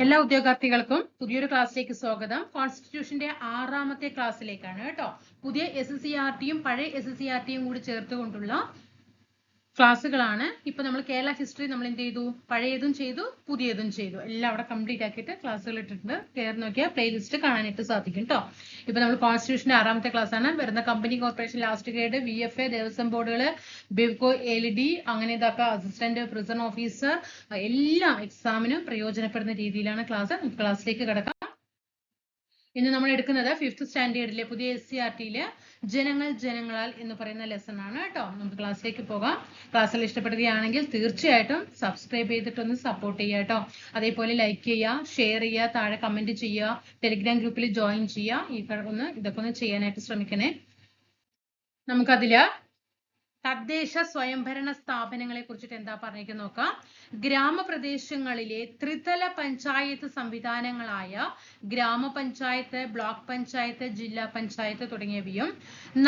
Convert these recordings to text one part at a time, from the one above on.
എല്ലാ ഉദ്യോഗാർത്ഥികൾക്കും പുതിയൊരു ക്ലാസ്സിലേക്ക് സ്വാഗതം. കോൺസ്റ്റിറ്റ്യൂഷന്റെ ആറാമത്തെ ക്ലാസ്സിലേക്കാണ് കേട്ടോ. പുതിയ എസ് എസ് സി ആർ ടിയും പഴയ എസ് എസ് സി ആർ ടിയും കൂടി ചേർത്തുകൊണ്ടുള്ള ക്ലാസ്സുകളാണ്. ഇപ്പൊ നമ്മൾ കേരള ഹിസ്റ്ററി നമ്മൾ എന്ത് ചെയ്തു? പഴയതും ചെയ്തു പുതിയതും ചെയ്തു. എല്ലാം അവിടെ കംപ്ലീറ്റ് ആക്കിയിട്ട് ക്ലാസ്സുകൾ ഇട്ടിട്ടുണ്ട്. കയറി നോക്കിയാൽ പ്ലേലിസ്റ്റ് കാണാനായിട്ട് സാധിക്കും കേട്ടോ ഇപ്പൊ നമ്മൾ കോൺസ്റ്റിറ്റ്യൂഷന്റെ ആറാമത്തെ ക്ലാസ് ആണ് വരുന്ന company corporation last grade V F A Devaswom ബോർഡുകൾ ബിവ്കോ എൽ ഡി അങ്ങനെ ഇതൊക്കെ അസിസ്റ്റന്റ് പ്രിസൺ ഓഫീസർ എല്ലാം എക്സാമിനും പ്രയോജനപ്പെടുന്ന രീതിയിലാണ് ക്ലാസ് ക്ലാസ്സിലേക്ക് കിടക്കാം. ഇന്ന് നമ്മൾ എടുക്കുന്നത് ഫിഫ്ത് സ്റ്റാൻഡേർഡിലെ പുതിയ എസ് സി ആർ ടിയിലെ ജനങ്ങൾ ജനങ്ങളാൽ എന്ന് പറയുന്ന ലെസൺ ആണ് കേട്ടോ. നമുക്ക് ക്ലാസ്സിലേക്ക് പോകാം. ക്ലാസ്സിൽ ഇഷ്ടപ്പെടുകയാണെങ്കിൽ തീർച്ചയായിട്ടും സബ്സ്ക്രൈബ് ചെയ്തിട്ടൊന്ന് സപ്പോർട്ട് ചെയ്യുക കേട്ടോ. അതേപോലെ ലൈക്ക് ചെയ്യുക ഷെയർ ചെയ്യുക താഴെ കമന്റ് ചെയ്യുക ടെലിഗ്രാം ഗ്രൂപ്പിൽ ജോയിൻ ചെയ്യുക. ഈ ഒന്ന് ഇതൊക്കെ ഒന്ന് ചെയ്യാനായിട്ട് ശ്രമിക്കണേ. നമുക്കതിൽ തദ്ദേശ സ്വയംഭരണ സ്ഥാപനങ്ങളെ കുറിച്ചിട്ട് എന്താ പറഞ്ഞിരിക്കുന്നത് നോക്കാം. ഗ്രാമപ്രദേശങ്ങളിലെ ത്രിതല പഞ്ചായത്ത് സംവിധാനങ്ങളായ ഗ്രാമപഞ്ചായത്ത് ബ്ലോക്ക് പഞ്ചായത്ത് ജില്ലാ പഞ്ചായത്ത് തുടങ്ങിയവയും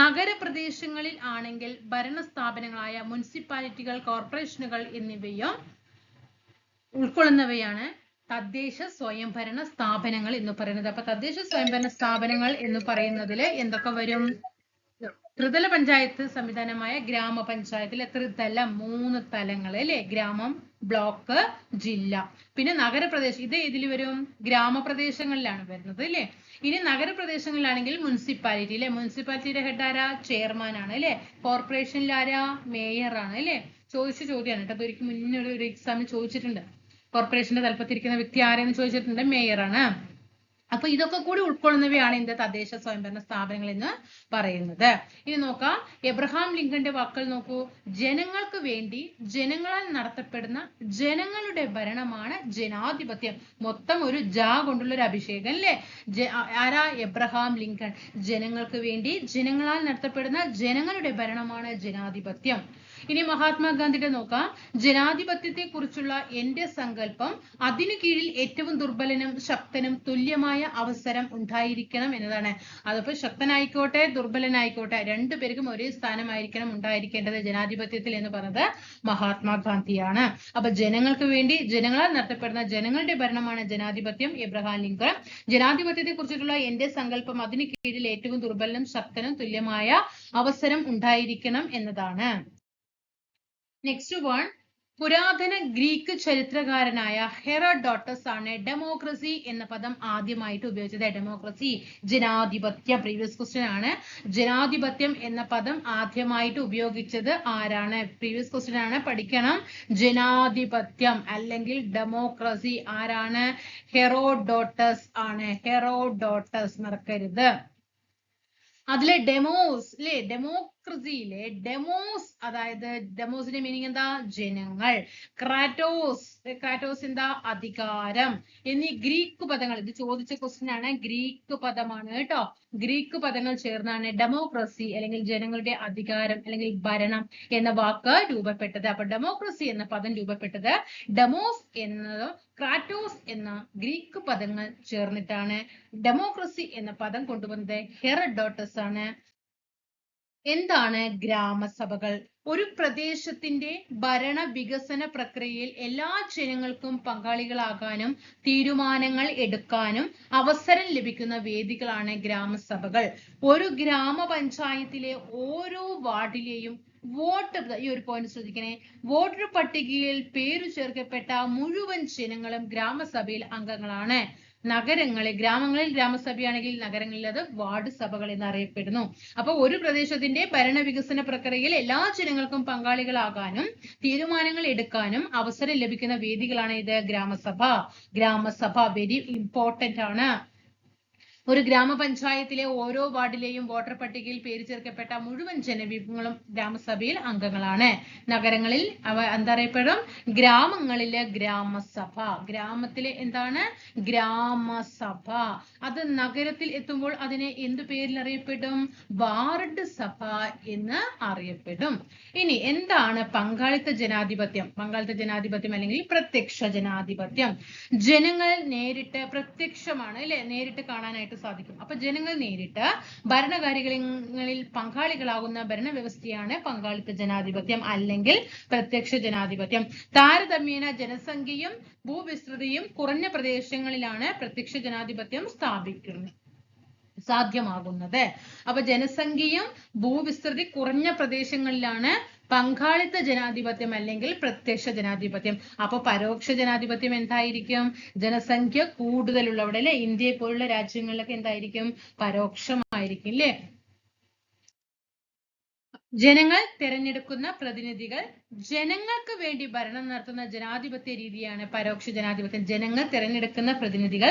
നഗരപ്രദേശങ്ങളിൽ ആണെങ്കിൽ ഭരണ സ്ഥാപനങ്ങളായ മുനിസിപ്പാലിറ്റികൾ കോർപ്പറേഷനുകൾ എന്നിവയും ഉൾക്കൊള്ളുന്നവയാണ് തദ്ദേശ സ്വയംഭരണ സ്ഥാപനങ്ങൾ എന്ന് പറയുന്നത്. അപ്പൊ തദ്ദേശ സ്വയംഭരണ സ്ഥാപനങ്ങൾ എന്ന് പറയുന്നതിൽ എന്തൊക്കെ വരും? ത്രിതല പഞ്ചായത്ത് സംവിധാനമായ ഗ്രാമപഞ്ചായത്തിലെ ത്രിതല മൂന്ന് തലങ്ങൾ അല്ലെ? ഗ്രാമം ബ്ലോക്ക് ജില്ല. പിന്നെ നഗരപ്രദേശം ഇത് ഇതിൽ വരും? ഗ്രാമപ്രദേശങ്ങളിലാണ് വരുന്നത് അല്ലെ? ഇനി നഗരപ്രദേശങ്ങളിലാണെങ്കിൽ മുനിസിപ്പാലിറ്റി അല്ലെ? മുനിസിപ്പാലിറ്റിയുടെ ഹെഡ് ആരാ? ചെയർമാൻ ആണ് അല്ലെ? കോർപ്പറേഷനിൽ ആരാ? മേയർ ആണ് അല്ലെ? ചോദിച്ച ചോദ്യമാണ് കേട്ടോ. അതൊരിക്കലും മുന്നേ ഒരു- എക്സാമിൽ ചോദിച്ചിട്ടുണ്ട്. കോർപ്പറേഷന്റെ തലപ്പത്തിരിക്കുന്ന വ്യക്തി ആരെന്ന് ചോദിച്ചിട്ടുണ്ട്? മേയർ ആണ്. അപ്പൊ ഇതൊക്കെ കൂടി ഉൾക്കൊള്ളുന്നവയാണ് എന്ത് തദ്ദേശ സ്വയംഭരണ സ്ഥാപനങ്ങൾ എന്ന് പറയുന്നത്. ഇനി നോക്കാം. എബ്രഹാം ലിങ്കന്റെ വാക്കുകൾ നോക്കൂ. ജനങ്ങൾക്ക് വേണ്ടി ജനങ്ങളാൽ നടത്തപ്പെടുന്ന ജനങ്ങളുടെ ഭരണമാണ് ജനാധിപത്യം. മൊത്തം ഒരു ജാ കൊണ്ടുള്ള ഒരു അഭിഷേകം അല്ലേ? ആരാ? Abraham Lincoln. ജനങ്ങൾക്ക് വേണ്ടി ജനങ്ങളാൽ നടത്തപ്പെടുന്ന ജനങ്ങളുടെ ഭരണമാണ് ജനാധിപത്യം. ഇനി മഹാത്മാഗാന്ധിയുടെ നോക്കാം. ജനാധിപത്യത്തെ കുറിച്ചുള്ള എന്റെ സങ്കല്പം അതിനു കീഴിൽ ഏറ്റവും ദുർബലനും ശക്തനും തുല്യമായ അവസരം ഉണ്ടായിരിക്കണം എന്നതാണ്. അതിപ്പോ ശക്തനായിക്കോട്ടെ ദുർബലനായിക്കോട്ടെ രണ്ടുപേർക്കും ഒരേ സ്ഥാനമായിരിക്കണം ഉണ്ടായിരിക്കേണ്ടത് ജനാധിപത്യത്തിൽ എന്ന് പറഞ്ഞത് മഹാത്മാഗാന്ധിയാണ്. അപ്പൊ ജനങ്ങൾക്ക് വേണ്ടി ജനങ്ങളാൽ നടത്തപ്പെടുന്ന ജനങ്ങളുടെ ഭരണമാണ് ജനാധിപത്യം എബ്രഹാം ലിങ്കൺ. ജനാധിപത്യത്തെ കുറിച്ചിട്ടുള്ള എന്റെ സങ്കല്പം അതിന് കീഴിൽ ഏറ്റവും ദുർബലനും ശക്തനും തുല്യമായ അവസരം ഉണ്ടായിരിക്കണം എന്നതാണ്. നെക്സ്റ്റ് വൺ പുരാതന ഗ്രീക്ക് ചരിത്രകാരനായ ഹെറഡോട്ടസ് ആണ് ഡെമോക്രസി എന്ന പദം ആദ്യമായിട്ട് ഉപയോഗിച്ചത്. ഡെമോക്രസി ജനാധിപത്യം പ്രീവിയസ് ക്വസ്റ്റ്യൻ ആണ്. ജനാധിപത്യം എന്ന പദം ആദ്യമായിട്ട് ഉപയോഗിച്ചത് ആരാണ്? പ്രീവിയസ് ക്വസ്റ്റ്യൻ ആണ്. പഠിക്കണം. ജനാധിപത്യം അല്ലെങ്കിൽ ഡെമോക്രസി ആരാണ്? ഹെറോഡോട്ടസ് ആണ്. ഹെറോഡോട്ടസ് മറക്കരുത്. അതിലെ ഡെമോസ് അല്ലെ ഡെമോക്രസിയിലെ ഡെമോസ് അതായത് ഡെമോസിന്റെ മീനിങ് എന്താ? ജനങ്ങൾ. ക്രാറ്റോസ് ക്രാറ്റോസ് എന്താ? അധികാരം. എന്നീ ഗ്രീക്ക് പദങ്ങൾ ഇത് ചോദിച്ച ക്വസ്റ്റ്യൻ ആണ്. ഗ്രീക്ക് പദമാണ് കേട്ടോ. ഗ്രീക്ക് പദങ്ങൾ ചേർന്നാണ് ഡെമോക്രസി അല്ലെങ്കിൽ ജനങ്ങളുടെ അധികാരം അല്ലെങ്കിൽ ഭരണം എന്ന വാക്ക് രൂപപ്പെട്ടത്. അപ്പൊ ഡെമോക്രസി എന്ന പദം രൂപപ്പെട്ടത് ഡെമോസ് എന്നത് ക്രാറ്റോസ് എന്ന ഗ്രീക്ക് പദങ്ങൾ ചേർന്നിട്ടാണ്. ഡെമോക്രസി എന്ന പദം കൊണ്ടുവന്നത് ഹെറഡോട്ടസ് ആണ്. എന്താണ് ഗ്രാമസഭകൾ? ഒരു പ്രദേശത്തിന്റെ ഭരണ വികസന പ്രക്രിയയിൽ എല്ലാ ജനങ്ങൾക്കും പങ്കാളികളാകാനും തീരുമാനങ്ങൾ എടുക്കാനും അവസരം ലഭിക്കുന്ന വേദികളാണ് ഗ്രാമസഭകൾ. ഒരു ഗ്രാമപഞ്ചായത്തിലെ ഓരോ വാർഡിലെയും വോട്ട് ഈ ഒരു പോയിന്റ് ശ്രദ്ധിക്കണേ. വോട്ടർ പട്ടികയിൽ പേരു ചേർക്കപ്പെട്ട മുഴുവൻ ജനങ്ങളും ഗ്രാമസഭയിൽ അംഗങ്ങളാണ്. നഗരങ്ങളിൽ ഗ്രാമങ്ങളിൽ ഗ്രാമസഭയാണെങ്കിൽ നഗരങ്ങളിൽ അത് വാർഡ് സഭകൾ എന്നറിയപ്പെടുന്നു. അപ്പൊ ഒരു പ്രദേശത്തിന്റെ ഭരണ വികസന പ്രക്രിയയിൽ എല്ലാ ജനങ്ങൾക്കും പങ്കാളികളാകാനും തീരുമാനങ്ങൾ എടുക്കാനും അവസരം ലഭിക്കുന്ന വേദികളാണ് ഇത് ഗ്രാമസഭ. ഗ്രാമസഭ വെരി ഇമ്പോർട്ടന്റ് ആണ്. ഒരു ഗ്രാമപഞ്ചായത്തിലെ ഓരോ വാർഡിലെയും വോട്ടർ പട്ടികയിൽ പേര് ചേർക്കപ്പെട്ട മുഴുവൻ ജനവിഭാഗങ്ങളും ഗ്രാമസഭയിൽ അംഗങ്ങളാണ്. നഗരങ്ങളിൽ അവ എന്തറിയപ്പെടും ഗ്രാമങ്ങളിലെ ഗ്രാമസഭ. ഗ്രാമത്തിലെ എന്താണ്? ഗ്രാമസഭ. അത് നഗരത്തിൽ എത്തുമ്പോൾ അതിനെ എന്ത് പേരിൽ അറിയപ്പെടും? വാർഡ് സഭ എന്ന് അറിയപ്പെടും. ഇനി എന്താണ് പങ്കാളിത്ത ജനാധിപത്യം? പങ്കാളിത്ത ജനാധിപത്യം അല്ലെങ്കിൽ പ്രത്യക്ഷ ജനാധിപത്യം? ജനങ്ങൾ നേരിട്ട് പ്രത്യക്ഷമാണ് അല്ലെ? നേരിട്ട് കാണാനായിട്ട് ചെയ്യാനായിട്ട് സാധിക്കും. അപ്പൊ ജനങ്ങൾ നേരിട്ട് ഭരണകാര്യങ്ങളിൽ പങ്കാളികളാകുന്ന ഭരണവ്യവസ്ഥയാണ് പങ്കാളിത്ത ജനാധിപത്യം അല്ലെങ്കിൽ പ്രത്യക്ഷ ജനാധിപത്യം. താരതമ്യേന ജനസംഖ്യയും ഭൂവിസ്തൃതിയും കുറഞ്ഞ പ്രദേശങ്ങളിലാണ് പ്രത്യക്ഷ ജനാധിപത്യം സ്ഥാപിക്കുന്നത് സാധ്യമാകുന്നത്. അപ്പൊ ജനസംഖ്യയും ഭൂവിസ്തൃതി കുറഞ്ഞ പ്രദേശങ്ങളിലാണ് പങ്കാളിത്ത ജനാധിപത്യം അല്ലെങ്കിൽ പ്രത്യക്ഷ ജനാധിപത്യം. അപ്പൊ പരോക്ഷ ജനാധിപത്യം എന്തായിരിക്കും? ജനസംഖ്യ കൂടുതലുള്ളവിടെ അല്ലെ? ഇന്ത്യയെ പോലുള്ള രാജ്യങ്ങളിലൊക്കെ എന്തായിരിക്കും? പരോക്ഷമായിരിക്കും അല്ലേ ജനങ്ങൾ തിരഞ്ഞെടുക്കുന്ന പ്രതിനിധികൾ ജനങ്ങൾക്ക് വേണ്ടി ഭരണം നടത്തുന്ന ജനാധിപത്യ രീതിയാണ് പരോക്ഷ ജനാധിപത്യം. ജനങ്ങൾ തിരഞ്ഞെടുക്കുന്ന പ്രതിനിധികൾ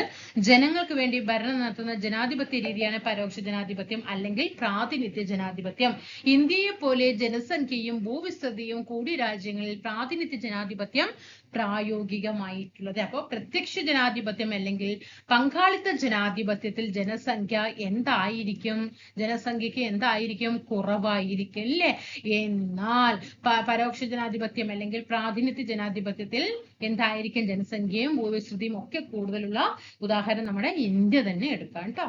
ജനങ്ങൾക്ക് വേണ്ടി ഭരണം നടത്തുന്ന ജനാധിപത്യ രീതിയാണ് പരോക്ഷ ജനാധിപത്യം അല്ലെങ്കിൽ പ്രാതിനിധ്യ ജനാധിപത്യം. ഇന്ത്യയെ പോലെ ജനസംഖ്യയും ഭൂവിസ്തൃതിയും കൂടിയ രാജ്യങ്ങളിൽ പ്രാതിനിധ്യ ജനാധിപത്യം പ്രായോഗികമായിട്ടുള്ളത്. അപ്പോൾ പ്രത്യക്ഷ ജനാധിപത്യം അല്ലെങ്കിൽ പങ്കാളിത്ത ജനാധിപത്യത്തിൽ ജനസംഖ്യ എന്തായിരിക്കും? ജനസംഖ്യക്ക് എന്തായിരിക്കും? കുറവായിരിക്കും അല്ലേ? എന്നാൽ പരോക്ഷ ജനാധിപത്യം അല്ലെങ്കിൽ പ്രാതിനിധ്യ ജനാധിപത്യത്തിൽ എന്തായിരിക്കും ജനസംഖ്യയും ഭൂവിസ്തൃതിയും ഒക്കെ കൂടുതലുള്ള ഉദാഹരണം നമ്മുടെ ഇന്ത്യ തന്നെ എടുക്കാം കേട്ടോ.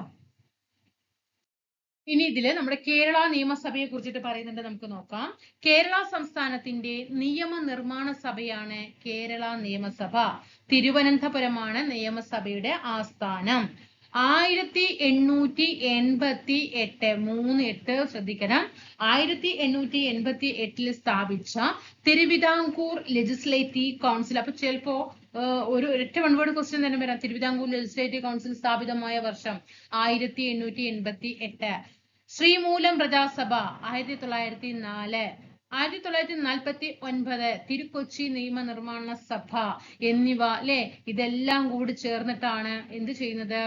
ഇനി ഇതിൽ നമ്മുടെ കേരള നിയമസഭയെ കുറിച്ചിട്ട് പറയുന്നുണ്ട് നമുക്ക് നോക്കാം. കേരള സംസ്ഥാനത്തിന്റെ നിയമനിർമ്മാണ സഭയാണ് കേരള നിയമസഭ. തിരുവനന്തപുരമാണ് നിയമസഭയുടെ ആസ്ഥാനം. ആയിരത്തി എണ്ണൂറ്റി എൺപത്തി എട്ട് മൂന്ന് എട്ട് ശ്രദ്ധിക്കണം. ആയിരത്തി എണ്ണൂറ്റി എൺപത്തി എട്ടിൽ സ്ഥാപിച്ച തിരുവിതാംകൂർ ലെജിസ്ലേറ്റീവ് കൗൺസിൽ അപ്പൊ ചിലപ്പോ ഒരു ഒരൊറ്റ വൺ വേർഡ് ക്വസ്റ്റ്യൻ തന്നെ വരാം. തിരുവിതാംകൂർ ലെജിസ്ലേറ്റീവ് കൗൺസിൽ സ്ഥാപിതമായ വർഷം ആയിരത്തി എണ്ണൂറ്റി എൺപത്തി എട്ട് ശ്രീമൂലം പ്രജാസഭ ആയിരത്തി തൊള്ളായിരത്തി നാല് ആയിരത്തി തൊള്ളായിരത്തി നാൽപ്പത്തി ഒൻപത് തിരുക്കൊച്ചി നിയമനിർമ്മാണ സഭ എന്നിവ അല്ലെ ഇതെല്ലാം കൂടി ചേർന്നിട്ടാണ് എന്ത് ചെയ്യുന്നത്?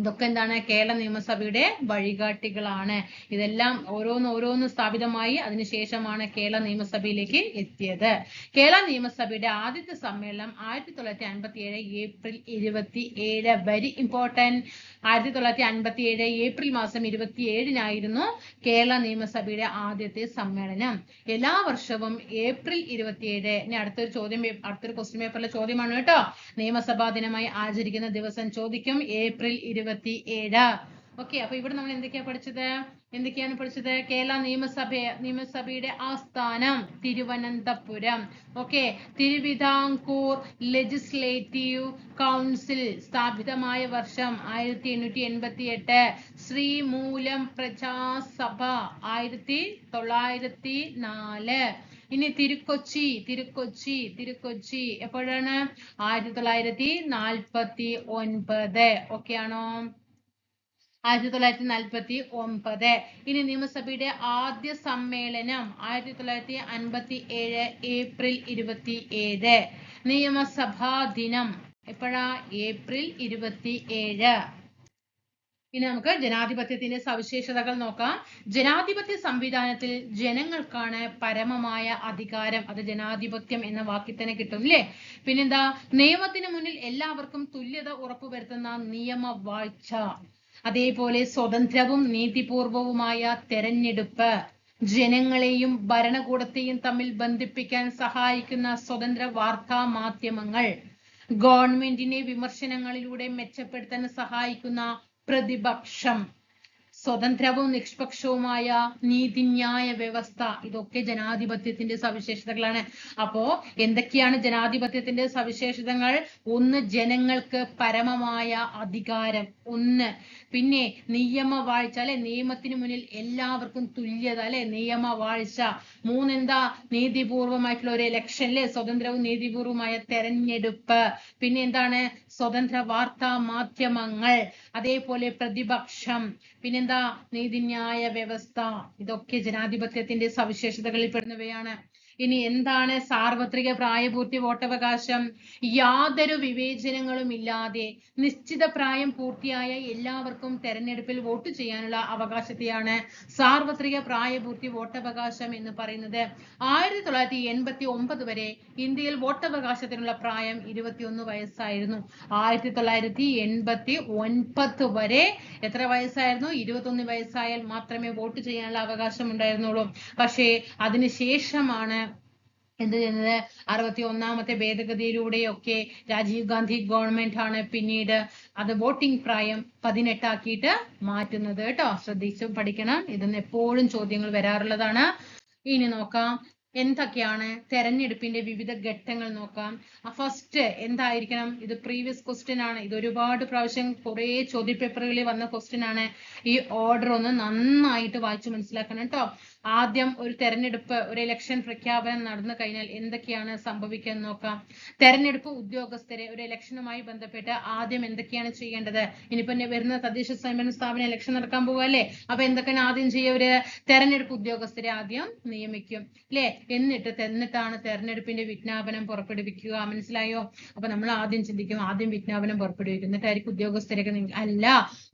ഇതൊക്കെ എന്താണ് കേരള നിയമസഭയുടെ വഴികാട്ടികളാണ്. ഇതെല്ലാം ഓരോന്ന് ഓരോന്ന് സ്ഥാപിതമായി അതിനുശേഷമാണ് കേരള നിയമസഭയിലേക്ക് എത്തിയത്. കേരള നിയമസഭയുടെ ആദ്യത്തെ സമ്മേളനം ആയിരത്തി തൊള്ളായിരത്തി അൻപത്തി ഏഴ് ഏപ്രിൽ ഇരുപത്തി ഏഴ് വെരി ഇമ്പോർട്ടന്റ് ആയിരത്തി തൊള്ളായിരത്തി അൻപത്തി ഏഴ് ഏപ്രിൽ മാസം ഇരുപത്തി ഏഴിനായിരുന്നു കേരള നിയമസഭയുടെ ആദ്യത്തെ സമ്മേളനം. എല്ലാ വർഷവും ഏപ്രിൽ ഇരുപത്തിയേഴ്. ഇനി അടുത്തൊരു ചോദ്യം അടുത്തൊരു ക്വസ്റ്റ്യൻ പേപ്പറിലെ ചോദ്യമാണ് കേട്ടോ. നിയമസഭാ ദിനമായി ആചരിക്കുന്ന ദിവസം ചോദിക്കും. ഏപ്രിൽ ഇരുപത്തി ഏഴ് ഓക്കെ അപ്പൊ ഇവിടെ നമ്മൾ എന്തൊക്കെയാ പഠിച്ചത്? എന്തൊക്കെയാണ് പഠിച്ചത്? കേരള നിയമസഭ നിയമസഭയുടെ ആസ്ഥാനം Thiruvananthapuram. Okay Thiruvithamkoor legislative council സ്ഥാപിതമായ വർഷം ആയിരത്തി എണ്ണൂറ്റി എൺപത്തി എട്ട് ശ്രീമൂലം പ്രജാസഭ ആയിരത്തി തൊള്ളായിരത്തി നാല് ഇനി തിരുക്കൊച്ചി തിരുക്കൊച്ചി തിരുക്കൊച്ചി. എപ്പോഴാണ്? ആയിരത്തി തൊള്ളായിരത്തി നാൽപ്പത്തി ഒൻപത് ഓക്കെ ആണോ? ആയിരത്തി തൊള്ളായിരത്തി നാൽപ്പത്തി ഒമ്പത് ഇനി നിയമസഭയുടെ ആദ്യ സമ്മേളനം ആയിരത്തി തൊള്ളായിരത്തി അൻപത്തി ഏഴ് ഏപ്രിൽ ഇരുപത്തി ഏഴ് നിയമസഭാ ദിനം എപ്പോഴാ? ഏപ്രിൽ ഇരുപത്തി ഏഴ് ഇനി നമുക്ക് ജനാധിപത്യത്തിന്റെ സവിശേഷതകൾ നോക്കാം. ജനാധിപത്യ സംവിധാനത്തിൽ ജനങ്ങൾക്കാണ് പരമമായ അധികാരം അത് ജനാധിപത്യം എന്ന വാക്കിൽ തന്നെ കിട്ടും അല്ലേ പിന്നെന്താ? നിയമത്തിന് മുന്നിൽ എല്ലാവർക്കും തുല്യത ഉറപ്പുവരുത്തുന്ന നിയമവാഴ്ച. അതേപോലെ സ്വതന്ത്രവും നീതിപൂർവവുമായ തെരഞ്ഞെടുപ്പ്. ജനങ്ങളെയും ഭരണകൂടത്തെയും തമ്മിൽ ബന്ധിപ്പിക്കാൻ സഹായിക്കുന്ന സ്വതന്ത്ര വാർത്താ മാധ്യമങ്ങൾ. ഗവൺമെന്റിനെ വിമർശനങ്ങളിലൂടെ മെച്ചപ്പെടുത്താൻ സഹായിക്കുന്ന പ്രതിപക്ഷം. സ്വതന്ത്രവും നിഷ്പക്ഷവുമായ നീതിന്യായ വ്യവസ്ഥ. ഇതൊക്കെ ജനാധിപത്യത്തിന്റെ സവിശേഷതകളാണ്. അപ്പോ എന്തൊക്കെയാണ് ജനാധിപത്യത്തിന്റെ സവിശേഷതകൾ? ഒന്ന് ജനങ്ങൾക്ക് പരമമായ അധികാരം. ഒന്ന് പിന്നെ നിയമവാഴ്ച അല്ലെ? നിയമത്തിന് മുന്നിൽ എല്ലാവർക്കും തുല്യത അല്ലെ? നിയമവാഴ്ച. മൂന്നെന്താ? നീതിപൂർവമായിട്ടുള്ള ഒരു ഇലക്ഷൻ അല്ലെ? സ്വതന്ത്രവും നീതിപൂർവമായ തെരഞ്ഞെടുപ്പ്. പിന്നെ എന്താണ്? സ്വതന്ത്ര വാർത്താ മാധ്യമങ്ങൾ. അതേപോലെ പ്രതിപക്ഷം. പിന്നെന്താ? നീതിന്യായ വ്യവസ്ഥ. ഇതൊക്കെ ജനാധിപത്യത്തിന്റെ സവിശേഷതകളിൽ പെടുന്നവയാണ്. ഇനി എന്താണ് സാർവത്രിക പ്രായപൂർത്തി വോട്ടവകാശം? യാതൊരു വിവേചനങ്ങളും ഇല്ലാതെ നിശ്ചിത പ്രായം പൂർത്തിയായ എല്ലാവർക്കും തെരഞ്ഞെടുപ്പിൽ വോട്ട് ചെയ്യാനുള്ള അവകാശത്തെയാണ് സാർവത്രിക പ്രായപൂർത്തി വോട്ടവകാശം എന്ന് പറയുന്നത്. ആയിരത്തി തൊള്ളായിരത്തി എൺപത്തി ഒമ്പത് വരെ ഇന്ത്യയിൽ വോട്ടവകാശത്തിനുള്ള പ്രായം ഇരുപത്തിയൊന്ന് വയസ്സായിരുന്നു. ആയിരത്തി തൊള്ളായിരത്തി എൺപത്തി ഒൻപത് വരെ എത്ര വയസ്സായിരുന്നു? ഇരുപത്തൊന്ന് വയസ്സായാൽ മാത്രമേ വോട്ട് ചെയ്യാനുള്ള അവകാശം ഉണ്ടായിരുന്നുള്ളൂ. പക്ഷേ അതിനുശേഷമാണ് എന്ത് ചെയ്യുന്നത്? അറുപത്തി ഒന്നാമത്തെ ഭേദഗതിയിലൂടെയൊക്കെ രാജീവ് ഗാന്ധി ഗവൺമെന്റ് ആണ് പിന്നീട് അത് വോട്ടിംഗ് പ്രായം പതിനെട്ടാക്കിയിട്ട് മാറ്റുന്നത് കേട്ടോ. ശ്രദ്ധിച്ചു പഠിക്കണം. ഇതിന്ന് എപ്പോഴും ചോദ്യങ്ങൾ വരാറുള്ളതാണ്. ഇനി നോക്കാം. എന്തൊക്കെയാണ് തെരഞ്ഞെടുപ്പിന്റെ വിവിധ ഘട്ടങ്ങൾ നോക്കാം. ഫസ്റ്റ് എന്തായിരിക്കണം? ഇത് പ്രീവിയസ് ക്വസ്റ്റ്യൻ ആണ്. ഇത് ഒരുപാട് പ്രാവശ്യം കുറെ ചോദ്യപേപ്പറുകളിൽ വന്ന ക്വസ്റ്റ്യൻ ആണ്. ഈ ഓർഡർ ഒന്ന് നന്നായിട്ട് വായിച്ചു മനസ്സിലാക്കണം കേട്ടോ. ആദ്യം ഒരു തെരഞ്ഞെടുപ്പ് ഒരു ഇലക്ഷൻ പ്രഖ്യാപനം നടന്നു കഴിഞ്ഞാൽ എന്തൊക്കെയാണ് സംഭവിക്കുക എന്ന് നോക്കാം. തെരഞ്ഞെടുപ്പ് ഉദ്യോഗസ്ഥരെ ഒരു ഇലക്ഷനുമായി ബന്ധപ്പെട്ട് ആദ്യം എന്തൊക്കെയാണ് ചെയ്യേണ്ടത്? ഇനിയിപ്പോ ഇനി വരുന്ന തദ്ദേശ സ്വയംഭരണ സ്ഥാപന ഇലക്ഷൻ നടക്കാൻ പോവല്ലേ അപ്പൊ എന്തൊക്കെയാണ് ആദ്യം ചെയ്യുക ഒരു തെരഞ്ഞെടുപ്പ് ഉദ്യോഗസ്ഥരെ ആദ്യം നിയമിക്കും. അല്ലെ എന്നിട്ട് എന്നിട്ടാണ് തെരഞ്ഞെടുപ്പിന്റെ വിജ്ഞാപനം പുറപ്പെടുവിക്കുക. മനസ്സിലായോ? അപ്പൊ നമ്മൾ ആദ്യം ചിന്തിക്കും ആദ്യം വിജ്ഞാപനം പുറപ്പെടുവിക്കും. എന്നിട്ടായിരിക്കും ഉദ്യോഗസ്ഥരെയൊക്കെ അല്ല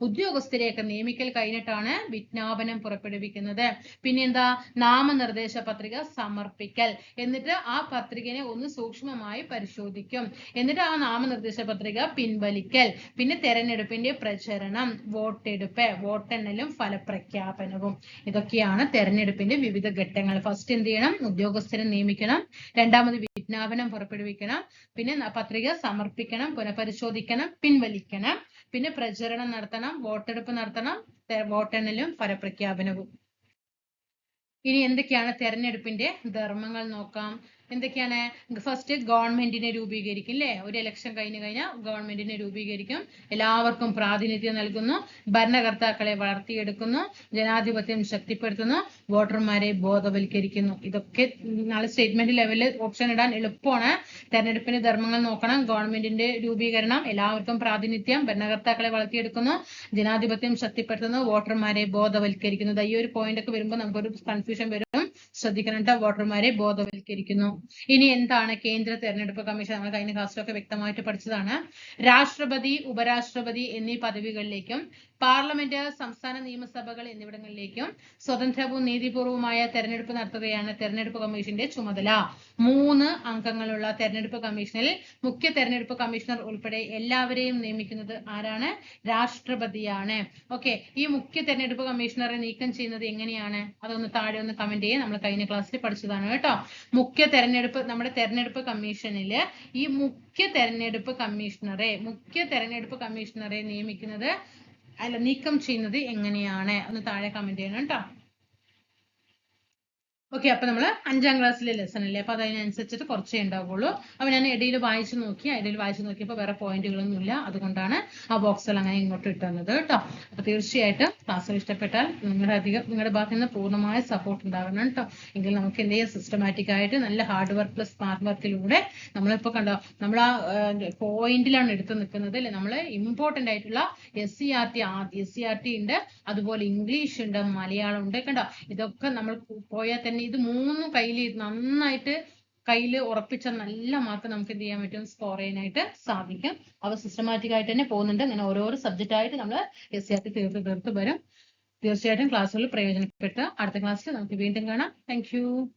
ഉദ്യോഗസ്ഥരെയൊക്കെ നിയമിക്കൽ കഴിഞ്ഞിട്ടാണ് വിജ്ഞാപനം പുറപ്പെടുവിക്കുന്നത്. പിന്നെ എന്താ? നാമനിർദ്ദേശ പത്രിക സമർപ്പിക്കൽ. എന്നിട്ട് ആ പത്രികനെ ഒന്ന് സൂക്ഷ്മമായി പരിശോധിക്കും. എന്നിട്ട് ആ നാമനിർദ്ദേശ പത്രിക പിൻവലിക്കൽ. പിന്നെ തെരഞ്ഞെടുപ്പിന്റെ പ്രചരണം വോട്ടെടുപ്പ് വോട്ടെണ്ണലും ഫലപ്രഖ്യാപനവും. ഇതൊക്കെയാണ് തെരഞ്ഞെടുപ്പിന്റെ വിവിധ ഘട്ടങ്ങൾ. ഫസ്റ്റ് എന്ത് ചെയ്യണം? ഉദ്യോഗസ്ഥരെ നിയമിക്കണം. രണ്ടാമത് വിജ്ഞാപനം പുറപ്പെടുവിക്കണം. പിന്നെ പത്രിക സമർപ്പിക്കണം പുനഃപരിശോധിക്കണം പിൻവലിക്കണം. പിന്നെ പ്രചരണം നടത്തണം വോട്ടെടുപ്പ് നടത്തണം വോട്ടെണ്ണലും ഫലപ്രഖ്യാപനവും. ഇനി എന്തൊക്കെയാണ് തെരഞ്ഞെടുപ്പിന്റെ ധർമ്മങ്ങൾ നോക്കാം. എന്തൊക്കെയാണ്? ഫസ്റ്റ് ഗവൺമെന്റിനെ രൂപീകരിക്കും അല്ലേ ഒരു ഇലക്ഷൻ കഴിഞ്ഞു കഴിഞ്ഞാൽ ഗവൺമെന്റിനെ രൂപീകരിക്കും. എല്ലാവർക്കും പ്രാതിനിധ്യം നൽകുന്നു. ഭരണകർത്താക്കളെ വളർത്തിയെടുക്കുന്നു. ജനാധിപത്യം ശക്തിപ്പെടുത്തുന്നു. വോട്ടർമാരെ ബോധവൽക്കരിക്കുന്നു. ഇതൊക്കെ നാളെ സ്റ്റേറ്റ്മെന്റ് ലെവലിൽ ഓപ്ഷൻ ഇടാൻ എളുപ്പമാണ്. തെരഞ്ഞെടുപ്പിന്റെ ധർമ്മങ്ങൾ നോക്കണം. ഗവൺമെന്റിന്റെ രൂപീകരണം. എല്ലാവർക്കും പ്രാതിനിധ്യം. ഭരണകർത്താക്കളെ വളർത്തിയെടുക്കുന്നു. ജനാധിപത്യം ശക്തിപ്പെടുത്തുന്നു. വോട്ടർമാരെ ബോധവൽക്കരിക്കുന്നു. ഈ ഒരു പോയിന്റ് ഒക്കെ വരുമ്പോൾ നമുക്കൊരു കൺഫ്യൂഷൻ വരും. ശ്രദ്ധിക്കണം കേട്ടോ വോട്ടർമാരെ ബോധവൽക്കരിക്കുന്നു. ഇനി എന്താണ് കേന്ദ്ര തെരഞ്ഞെടുപ്പ് കമ്മീഷൻ? നമ്മൾ കഴിഞ്ഞ ക്ലാസ്സിലൊക്കെ വ്യക്തമായിട്ട് പഠിച്ചതാണ്. രാഷ്ട്രപതി ഉപരാഷ്ട്രപതി എന്നീ പദവികളിലേക്കും പാർലമെന്റ് സംസ്ഥാന നിയമസഭകൾ എന്നിവിടങ്ങളിലേക്കും സ്വതന്ത്രവും നീതിപൂർവമായ തെരഞ്ഞെടുപ്പ് നടത്തുകയാണ് തെരഞ്ഞെടുപ്പ് കമ്മീഷന്റെ ചുമതല. മൂന്ന് അംഗങ്ങളുള്ള തെരഞ്ഞെടുപ്പ് കമ്മീഷനിൽ മുഖ്യ തെരഞ്ഞെടുപ്പ് കമ്മീഷണർ ഉൾപ്പെടെ എല്ലാവരെയും നിയമിക്കുന്നത് ആരാണ്? രാഷ്ട്രപതിയാണ്. ഓക്കെ ഈ മുഖ്യ തെരഞ്ഞെടുപ്പ് കമ്മീഷണറെ നീക്കം ചെയ്യുന്നത് എങ്ങനെയാണ്? അതൊന്ന് താഴെ ഒന്ന് കമന്റ് ചെയ്യാൻ നമ്മൾ കഴിഞ്ഞ ക്ലാസ്സിൽ പഠിച്ചതാണ് കേട്ടോ. മുഖ്യ തെരഞ്ഞെടുപ്പ് നമ്മുടെ തെരഞ്ഞെടുപ്പ് കമ്മീഷനിൽ ഈ മുഖ്യ തെരഞ്ഞെടുപ്പ് കമ്മീഷണറെ മുഖ്യ തെരഞ്ഞെടുപ്പ് കമ്മീഷണറെ നിയമിക്കുന്നത് അല്ല നീക്കം ചെയ്യുന്നത് എങ്ങനെയാണ്? ഒന്ന് താഴെ കമന്റ് ചെയ്യണം കേട്ടോ. ഓക്കെ അപ്പൊ നമ്മൾ അഞ്ചാം ക്ലാസ്സിലെ ലെസൺ അല്ലേ? അപ്പൊ അതിനനുസരിച്ചിട്ട് കുറച്ചേ ഉണ്ടാവുള്ളൂ. അപ്പൊ ഞാൻ ഇടയിൽ വായിച്ചു നോക്കി. ഇടയിൽ വായിച്ചു നോക്കിയപ്പോൾ വേറെ പോയിന്റുകളൊന്നും ഇല്ല അതുകൊണ്ടാണ് ആ ബോക്സുകൾ അങ്ങനെ ഇങ്ങോട്ട് ഇട്ടുന്നത് കേട്ടോ. അപ്പൊ തീർച്ചയായിട്ടും ക്ലാസ് ഇഷ്ടപ്പെട്ടാൽ നിങ്ങളുടെ അധികം നിങ്ങളുടെ ഭാഗത്ത് നിന്ന് പൂർണമായ സപ്പോർട്ട് ഉണ്ടാകണം കേട്ടോ. എങ്കിൽ നമുക്ക് എന്ത് ചെയ്യാം സിസ്റ്റമാറ്റിക് ആയിട്ട് നല്ല ഹാർഡ് വർക്ക് പ്ലസ് സ്മാർട്ട് വർക്കിലൂടെ നമ്മളിപ്പോ കണ്ടോ നമ്മൾ ആ പോയിന്റിലാണ് എടുത്തു നിൽക്കുന്നത് അല്ലെ? നമ്മൾ ഇമ്പോർട്ടന്റ് ആയിട്ടുള്ള S C R T S C R T ഉണ്ട്. അതുപോലെ ഇംഗ്ലീഷ് ഉണ്ട് മലയാളം ഉണ്ട്. കണ്ടോ? ഇതൊക്കെ നമ്മൾ പോയാൽ തന്നെ ഇത് മൂന്നും കയ്യിൽ നന്നായിട്ട് കയ്യിൽ ഉറപ്പിച്ച നല്ല മാർക്ക് നമുക്ക് എന്ത് ചെയ്യാൻ പറ്റും? സ്കോർ ചെയ്യാനായിട്ട് സാധിക്കും. അവ സിസ്റ്റമാറ്റിക് ആയിട്ട് തന്നെ പോകുന്നുണ്ട്. അങ്ങനെ ഓരോരോ സബ്ജക്റ്റ് ആയിട്ട് നമ്മൾ എസ് സി ആർ ടി തീർത്ത് തീർത്ത് വരും. തീർച്ചയായിട്ടും ക്ലാസ്സുകളിൽ പ്രയോജനപ്പെട്ട് അടുത്ത ക്ലാസ്സിൽ നമുക്ക് വീണ്ടും കാണാം. താങ്ക്